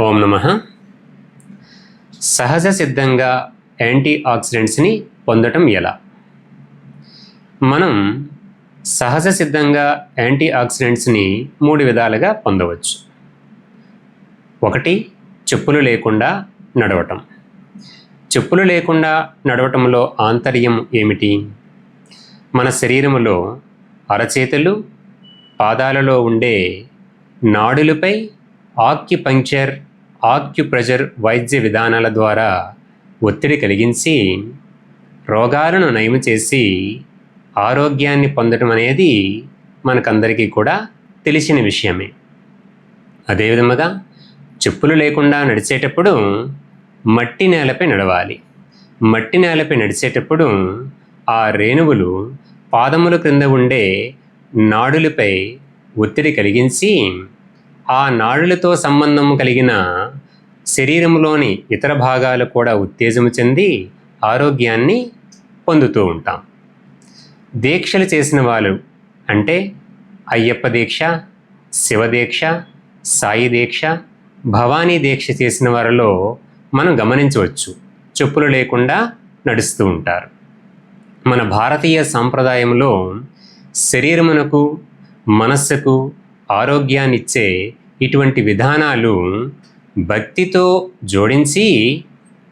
ఓం నమ. సహజ సిద్ధంగా యాంటీ ఆక్సిడెంట్స్ని పొందటం ఎలా? మనం సహజ సిద్ధంగా యాంటీ ఆక్సిడెంట్స్ని మూడు విధాలుగా పొందవచ్చు. ఒకటి చెప్పులు లేకుండా నడవటం. చెప్పులు లేకుండా నడవటంలో ఆంతర్యం ఏమిటి? మన శరీరములో అరచేతులు పాదాలలో ఉండే నాడులపై ఆక్యుపంక్చర్ ఆక్యుప్రెజర్ వైద్య విధానాల ద్వారా ఒత్తిడి కలిగించి రోగాలను నయం చేసి ఆరోగ్యాన్ని పొందడం అనేది మనకందరికీ కూడా తెలిసిన విషయమే. అదేవిధముగా చెప్పులు లేకుండా నడిచేటప్పుడు మట్టి నేలపై నడవాలి. మట్టి నేలపై నడిచేటప్పుడు ఆ రేణువులు పాదముల క్రింద ఉండే నాడులపై ఒత్తిడి కలిగించి ఆ నాడులతో సంబంధం కలిగిన శరీరంలోని ఇతర భాగాలు కూడా ఉత్తేజము చెంది ఆరోగ్యాన్ని పొందుతూ ఉంటాం. దీక్షలు చేసిన వాళ్ళు అంటే అయ్యప్ప దీక్ష శివదీక్ష సాయి దీక్ష భవానీ దీక్ష చేసిన వారిలో మనం గమనించవచ్చు. చెప్పులు లేకుండా నడుస్తూ ఉంటారు. మన భారతీయ సాంప్రదాయంలో శరీరమునకు మనస్సుకు ఆరోగ్యాన్నిచ్చే ఇటువంటి విధానాలు భక్తితో జోడించి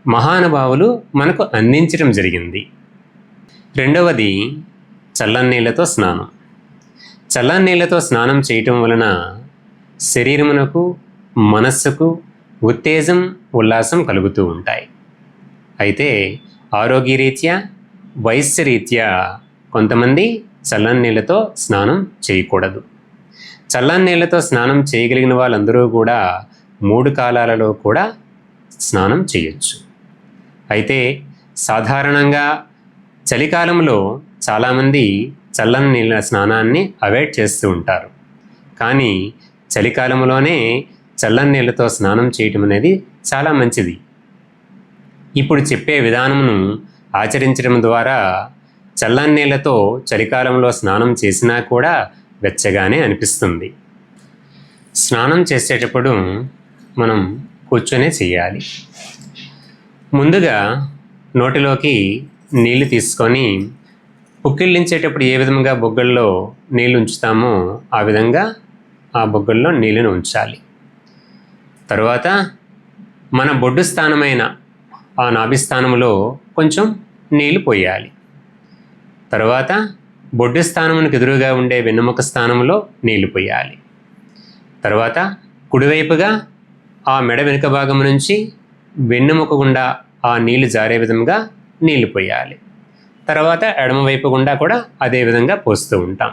మహానుభావులు మనకు అందించడం జరిగింది. రెండవది చల్లన్నీళ్ళతో స్నానం. చల్లన్నీళ్ళతో స్నానం చేయటం వలన శరీరమునకు మనస్సుకు ఉత్తేజం ఉల్లాసం కలుగుతూ ఉంటాయి. అయితే ఆరోగ్యరీత్యా వయస్సురీత్యా కొంతమంది చల్లని నీళ్ళతో స్నానం చేయకూడదు. చల్లని నీళ్ళతో స్నానం చేయగలిగిన వాళ్ళందరూ కూడా మూడు కాలాలలో కూడా స్నానం చేయొచ్చు. అయితే సాధారణంగా చలికాలంలో చాలామంది చల్లని నీళ్ళ స్నానాన్ని అవాయిడ్ చేస్తూ ఉంటారు. కానీ చలికాలంలోనే చల్లని నీళ్ళతో స్నానం చేయటం అనేది చాలా మంచిది. ఇప్పుడు చెప్పే విధానమును ఆచరించడం ద్వారా చల్లని నీళ్ళతో చలికాలంలో స్నానం చేసినా కూడా వెచ్చగానే అనిపిస్తుంది. స్నానం చేసేటప్పుడు మనం కూర్చొనే చేయాలి ముందుగా నోటిలోకి నీళ్ళు తీసుకొని పుక్కిళ్ళించేటప్పుడు ఏ విధంగా బొగ్గల్లో నీళ్ళు ఉంచుతామో ఆ విధంగా ఆ బొగ్గల్లో నీళ్ళను ఉంచాలి. తరువాత మన బొడ్డు స్థానమైన ఆ నాభిస్థానంలో కొంచెం నీళ్ళు పోయాలి. తర్వాత బొడ్డు స్థానమునకు ఎదురుగా ఉండే వెన్నుముక స్థానంలో నీళ్ళు పోయాలి. తర్వాత కుడివైపుగా ఆ మెడ వెనుక భాగం నుంచి వెన్నుముక గుండా ఆ నీళ్ళు జారే విధంగా నీళ్ళు పోయాలి. తర్వాత ఎడమవైపు గుండా కూడా అదే విధంగా పోస్తూ ఉంటాం.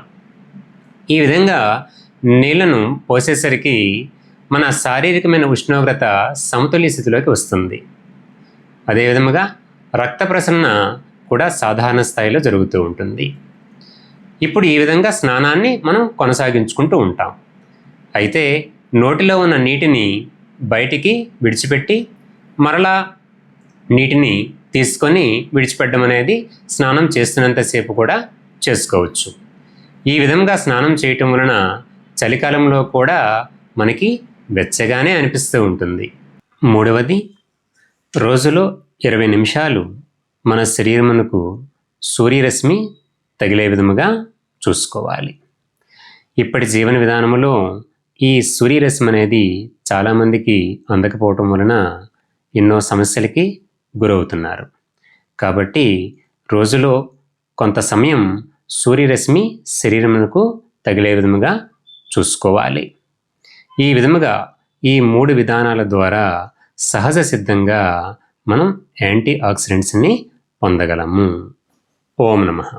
ఈ విధంగా నీళ్ళను పోసేసరికి మన శారీరకమైన ఉష్ణోగ్రత సమతుల్య స్థితిలోకి వస్తుంది. అదేవిధముగా రక్త ప్రసరణ కూడా సాధారణ స్థాయిలో జరుగుతూ ఉంటుంది. ఇప్పుడు ఈ విధంగా స్నానాన్ని మనం కొనసాగించుకుంటూ ఉంటాం. అయితే నోటిలో ఉన్న నీటిని బయటికి విడిచిపెట్టి మరలా నీటిని తీసుకొని విడిచిపెట్టడం అనేది స్నానం చేస్తున్నంతసేపు కూడా చేసుకోవచ్చు. ఈ విధంగా స్నానం చేయటం వలన చలికాలంలో కూడా మనకి వెచ్చగానే అనిపిస్తూ ఉంటుంది. మూడవది రోజులో ఇరవై నిమిషాలు మన శరీరమునకు సూర్యరశ్మి తగిలే విధముగా చూసుకోవాలి. ఇప్పటి జీవన విధానంలో ఈ సూర్యరశ్మి అనేది చాలామందికి అందకపోవటం వలన ఎన్నో సమస్యలకి గురవుతున్నారు. కాబట్టి రోజులో కొంత సమయం సూర్యరశ్మి శరీరమునకు తగిలే విధముగా చూసుకోవాలి. ఈ విధముగా ఈ మూడు విధానాల ద్వారా సహజ సిద్ధంగా మనం యాంటీ ఆక్సిడెంట్స్ని పొందగలము. ఓం నమః.